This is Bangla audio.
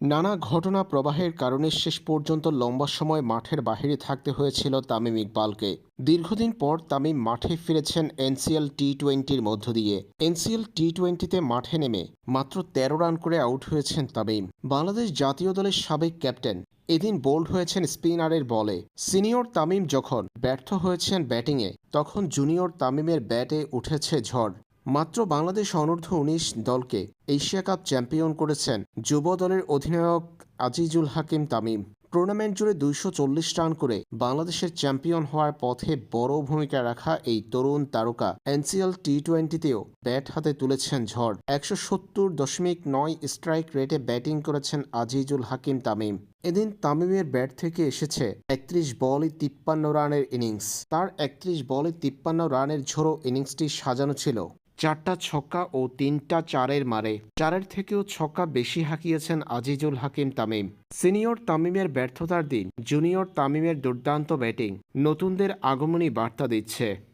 নানা ঘটনা প্রবাহের কারণে শেষ পর্যন্ত লম্বা সময় মাঠের বাইরে থাকতে হয়েছিল তামিম ইকবালকে। দীর্ঘদিন পর তামিম মাঠে ফিরেছেন এনসিএল টি টোয়েন্টির মধ্য দিয়ে। এনসিএল টি টোয়েন্টিতে মাঠে নেমে মাত্র তেরো রান করে আউট হয়েছেন তামিম। বাংলাদেশ জাতীয় দলের সাবেক ক্যাপ্টেন, এদিন বোল্ড হয়েছেন স্পিনারের বলে। সিনিয়র তামিম যখন ব্যর্থ হয়েছেন ব্যাটিংয়ে, তখন জুনিয়র তামিমের ব্যাটে উঠেছে ঝড়। মাত্র বাংলাদেশ অনূর্ধ্ব উনিশ দলকে এশিয়া কাপ চ্যাম্পিয়ন করেছেন যুব দলের অধিনায়ক আজিজুল হাকিম তামিম। টুর্নামেন্ট জুড়ে দুইশো চল্লিশ রান করে বাংলাদেশের চ্যাম্পিয়ন হওয়ার পথে বড় ভূমিকা রাখা এই তরুণ তারকা এনসিএল টি টোয়েন্টিতেও ব্যাট হাতে তুলেছেন ঝড়। একশো সত্তর দশমিক নয় স্ট্রাইক রেটে ব্যাটিং করেছেন আজিজুল হাকিম তামিম। এদিন তামিমের ব্যাট থেকে এসেছে একত্রিশ বলে তিপ্পান্ন রানের ইনিংস। তার একত্রিশ বলে তিপ্পান্ন রানের ঝোড়ো ইনিংসটি সাজানো ছিল। চারটা ছক্কা ও তিনটা চারের মারে। চারের থেকেও ছক্কা বেশি হাঁকিয়েছেন আজিজুল হাকিম তামিম। সিনিয়র তামিমের ব্যর্থতার দিন, জুনিয়র তামিমের দুর্দান্ত ব্যাটিং। নতুনদের আগমনী বার্তা দিচ্ছে।